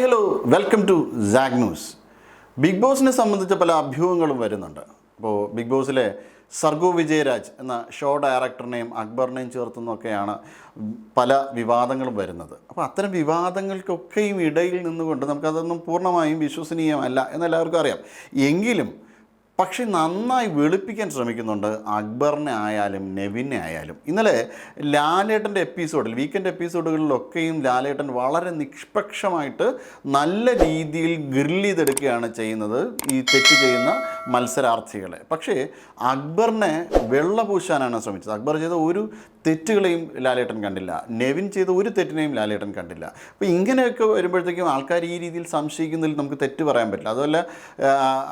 Hi hello. Welcome to Jag news. Big ബോസിനെ സംബന്ധിച്ച പല അഭ്യൂഹങ്ങളും വരുന്നുണ്ട്. അപ്പോൾ ബിഗ് ബോസിലെ സർഗു വിജയരാജ് എന്ന ഷോ ഡയറക്ടറിനെയും അക്ബറിനെയും ചേർത്തുനിന്നൊക്കെയാണ് പല വിവാദങ്ങളും വരുന്നത്. അപ്പോൾ അത്തരം വിവാദങ്ങൾക്കൊക്കെയും ഇടയിൽ നിന്നുകൊണ്ട് നമുക്കതൊന്നും പൂർണമായും വിശ്വസനീയമല്ല എന്നെല്ലാവർക്കും അറിയാം. എങ്കിലും പക്ഷെ നന്നായി വെളുപ്പിക്കാൻ ശ്രമിക്കുന്നുണ്ട് അക്ബറിനെ ആയാലും നെവിനെ ആയാലും. ഇന്നലെ ലാലേട്ടന്റെ എപ്പിസോഡിൽ വീക്കെൻഡ് എപ്പിസോഡുകളിലൊക്കെയും ലാലേട്ടൻ വളരെ നിഷ്പക്ഷമായിട്ട് നല്ല രീതിയിൽ ഗ്രില്ല് ചെയ്തെടുക്കുകയാണ് ചെയ്യുന്നത്. ഈ തെറ്റ് ചെയ്യുന്ന മത്സരാർത്ഥികളെ. പക്ഷേ അക്ബറിനെ വെള്ള പൂശാനാണ് ശ്രമിച്ചത്. അക്ബർ ചെയ്ത ഒരു തെറ്റുകളെയും ലാലേട്ടൻ കണ്ടില്ല. നെവിൻ ചെയ്ത ഒരു തെറ്റിനെയും ലാലേട്ടൻ കണ്ടില്ല. അപ്പോൾ ഇങ്ങനെയൊക്കെ വരുമ്പോഴത്തേക്കും ആൾക്കാർ ഈ രീതിയിൽ സംശയിക്കുന്നതിൽ നമുക്ക് തെറ്റ് പറയാൻ പറ്റില്ല. അതുമല്ല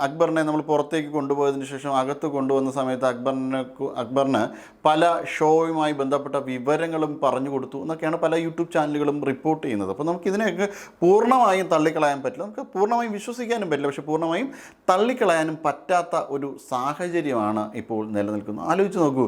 അക്ബറിനെ നമ്മൾ പുറത്തേക്ക് കൊണ്ടുപോയതിന് ശേഷം അകത്ത് കൊണ്ടുവന്ന സമയത്ത് അക്ബറിനെ അക്ബറിന് പല ഷോയുമായി ബന്ധപ്പെട്ട വിവരങ്ങളും പറഞ്ഞു കൊടുത്തു എന്നൊക്കെയാണ് പല യൂട്യൂബ് ചാനലുകളും റിപ്പോർട്ട് ചെയ്യുന്നത്. അപ്പോൾ നമുക്ക് ഇതിനെയൊക്കെ പൂർണമായും തള്ളിക്കളയാൻ പറ്റില്ല. നമുക്ക് പൂർണമായും വിശ്വസിക്കാനും പറ്റില്ല. പക്ഷേ പൂർണമായും തള്ളിക്കളയാനും പറ്റാത്ത ഒരു സാഹചര്യമാണ് ഇപ്പോൾ നിലനിൽക്കുന്നത്. ആലോചിച്ച് നോക്കൂ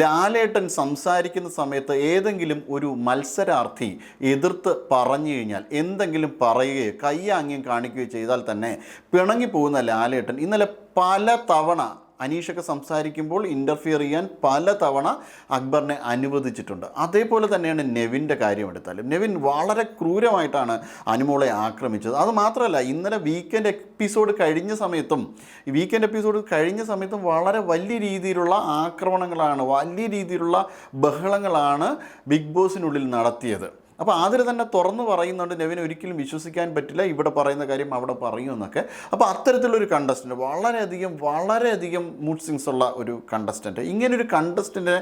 ലാലേട്ടൻ സംസാരിക്കുന്ന സമയത്ത് ഏതെങ്കിലും ഒരു മത്സരാർത്ഥി എതിർത്ത് പറഞ്ഞു കഴിഞ്ഞാൽ എന്തെങ്കിലും പറയുകയോ ആംഗ്യം കാണിക്കുകയോ ചെയ്താൽ തന്നെ പിണങ്ങി പോകുന്ന ലാലേട്ടൻ ഇന്നലെ പല തവണ അനീഷൊക്കെ സംസാരിക്കുമ്പോൾ ഇന്റർഫിയർ ചെയ്യാൻ പല തവണ അക്ബറിനെ അനുവദിച്ചിട്ടുണ്ട്. അതേപോലെ തന്നെയാണ് നെവിന്റെ കാര്യം എടുത്താലും. നെവിൻ വളരെ ക്രൂരമായിട്ടാണ് അനുമോളെ ആക്രമിച്ചത്. അത് മാത്രമല്ല ഇന്നലെ വീക്കെൻഡ് എപ്പിസോഡ് കഴിഞ്ഞ സമയത്തും വീക്കെൻഡ് എപ്പിസോഡ് കഴിഞ്ഞ സമയത്തും വളരെ വലിയ രീതിയിലുള്ള ആക്രമണങ്ങളാണ് വലിയ രീതിയിലുള്ള ബഹളങ്ങളാണ് ബിഗ് ബോസിനുള്ളിൽ നടത്തിയത്. അപ്പോൾ ആതിര തന്നെ തുറന്നു പറയുന്നുണ്ട് നെവിൻ ഒരിക്കലും വിശ്വസിക്കാൻ പറ്റില്ല ഇവിടെ പറയുന്ന കാര്യം അവിടെ പറയുമെന്നൊക്കെ അപ്പോൾ അത്തരത്തിലൊരു കണ്ടസ്റ്റന്റ് വളരെയധികം വളരെയധികം മൂഡ് സിങ്സ് ഉള്ള ഒരു കണ്ടസ്റ്റന്റ് ഇങ്ങനൊരു കണ്ടസ്റ്റന്റിനെ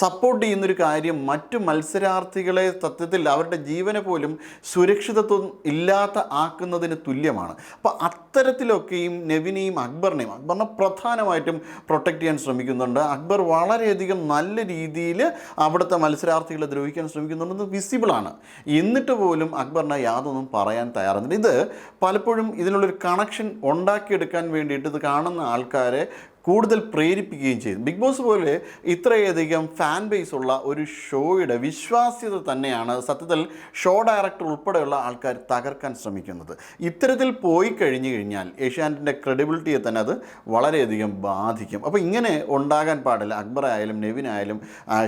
സപ്പോർട്ട് ചെയ്യുന്നൊരു കാര്യം മറ്റു മത്സരാർത്ഥികളെ തത്വത്തിൽ അവരുടെ ജീവനെ പോലും സുരക്ഷിതത്വം ഇല്ലാത്ത ആക്കുന്നതിന് തുല്യമാണ്. അപ്പോൾ അത്തരത്തിലൊക്കെയും നെവിനെയും അക്ബറിനെയും അക്ബറിനെ പ്രധാനമായിട്ടും പ്രൊട്ടക്റ്റ് ചെയ്യാൻ ശ്രമിക്കുന്നുണ്ട്. അക്ബർ വളരെയധികം നല്ല രീതിയിൽ അവിടുത്തെ മത്സരാർത്ഥികളെ ദ്രോഹിക്കാൻ ശ്രമിക്കുന്നുണ്ടെന്ന് വിസിബിളാണ് എന്നിട്ട് പോലും അക്ബറിനെ യാതൊന്നും പറയാൻ തയ്യാറുന്നില്ല. ഇത് പലപ്പോഴും ഇതിനുള്ളൊരു കണക്ഷൻ ഉണ്ടാക്കിയെടുക്കാൻ വേണ്ടിയിട്ട് ഇത് കാണുന്ന ആൾക്കാരെ കൂടുതൽ പ്രേരിപ്പിക്കുകയും ചെയ്തു. ബിഗ് ബോസ് പോലെ ഇത്രയധികം ഫാൻ ബേസ് ഉള്ള ഒരു ഷോയുടെ വിശ്വാസ്യത തന്നെയാണ് സത്യത്തിൽ ഷോ ഡയറക്ടർ ഉൾപ്പെടെയുള്ള ആൾക്കാർ തകർക്കാൻ ശ്രമിക്കുന്നത്. ഇത്തരത്തിൽ പോയി കഴിഞ്ഞു കഴിഞ്ഞാൽ ഏഷ്യാനെറ്റിന്റെ ക്രെഡിബിലിറ്റിയെ തന്നെ അത് വളരെയധികം ബാധിക്കും. അപ്പോൾ ഇങ്ങനെ ഉണ്ടാകാൻ പാടില്ല. അക്ബർ ആയാലും നെവിൻ ആയാലും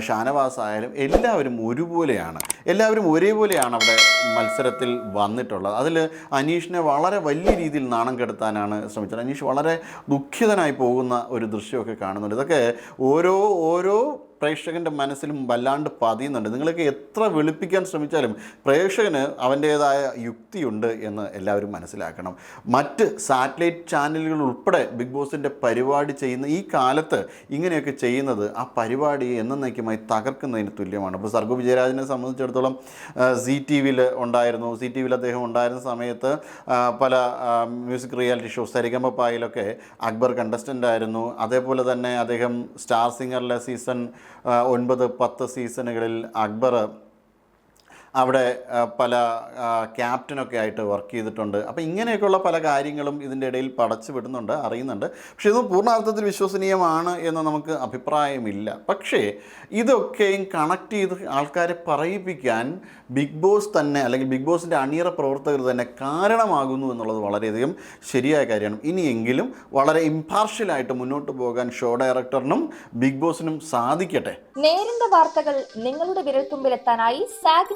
ഷാനവാസ് ആയാലും എല്ലാവരും ഒരുപോലെയാണ്. എല്ലാവരും ഒരേപോലെയാണ് അവിടെ മത്സരത്തിൽ വന്നിട്ടുള്ളത്. അതിൽ അനീഷിനെ വളരെ വലിയ രീതിയിൽ നാണം കെടുത്താനാണ് ശ്രമിച്ചത്. അനീഷ് വളരെ ദുഃഖിതനായി പോകുന്ന ഒരു ദൃശ്യമൊക്കെ കാണുന്നുണ്ട്. ഇതൊക്കെ ഓരോ ഓരോ പ്രേക്ഷകന്റെ മനസ്സിലും വല്ലാണ്ട് പതിയുന്നുണ്ട്. നിങ്ങളൊക്കെ എത്ര വെളുപ്പിക്കാൻ ശ്രമിച്ചാലും പ്രേക്ഷകന് അവന്റേതായ യുക്തിയുണ്ട് എന്ന് എല്ലാവരും മനസ്സിലാക്കണം. മറ്റ് സാറ്റലൈറ്റ് ചാനലുകൾ ഉൾപ്പെടെ ബിഗ് ബോസിന്റെ പരിപാടി ചെയ്യുന്ന ഈ കാലത്ത് ഇങ്ങനെയൊക്കെ ചെയ്യുന്നത് ആ പരിപാടി എന്നേക്കുമായി തകർക്കുന്നതിന് തുല്യമാണ്. ഇപ്പോൾ സർഗു വിജയരാജനെ സംബന്ധിച്ചിടത്തോളം സി ടി വിയിൽ ഉണ്ടായിരുന്നു. സി ടി വിയിൽ അദ്ദേഹം ഉണ്ടായിരുന്ന സമയത്ത് പല മ്യൂസിക് റിയാലിറ്റി ഷോ സരിഗമ പായിലൊക്കെ അക്ബർ കണ്ടസ്റ്റന്റ് ആയിരുന്നു. അതേപോലെ തന്നെ അദ്ദേഹം സ്റ്റാർ സിംഗറിലെ സീസൺ ഒൻപത് പത്ത് സീസണുകളിൽ അക്ബർ അവിടെ പല ക്യാപ്റ്റനൊക്കെ ആയിട്ട് വർക്ക് ചെയ്തിട്ടുണ്ട്. അപ്പോൾ ഇങ്ങനെയൊക്കെയുള്ള പല കാര്യങ്ങളും ഇതിന്റെ ഇടയിൽ പടച്ചു വിടുന്നുണ്ട് അറിയുന്നുണ്ട്. പക്ഷേ ഇത് പൂർണാർത്ഥത്തിൽ വിശ്വസനീയമാണ് എന്ന് നമുക്ക് അഭിപ്രായമില്ല. പക്ഷേ ഇതൊക്കെയും കണക്ട് ചെയ്ത് ആൾക്കാരെ പറയിപ്പിക്കാൻ ബിഗ് ബോസ് തന്നെ അല്ലെങ്കിൽ ബിഗ് ബോസിന്റെ അണിയറ പ്രവർത്തകർ തന്നെ കാരണമാകുന്നു എന്നുള്ളത് വളരെയധികം ശരിയായ കാര്യമാണ്. ഇനിയെങ്കിലും വളരെ ഇമ്പാർഷ്യലായിട്ട് മുന്നോട്ട് പോകാൻ ഷോ ഡയറക്ടറിനും ബിഗ് ബോസിനും സാധിക്കട്ടെ. നേരിന്റെ വാർത്തകൾ നിങ്ങളുടെ വിരൽത്തുമ്പിലെത്താനായി സാഗ്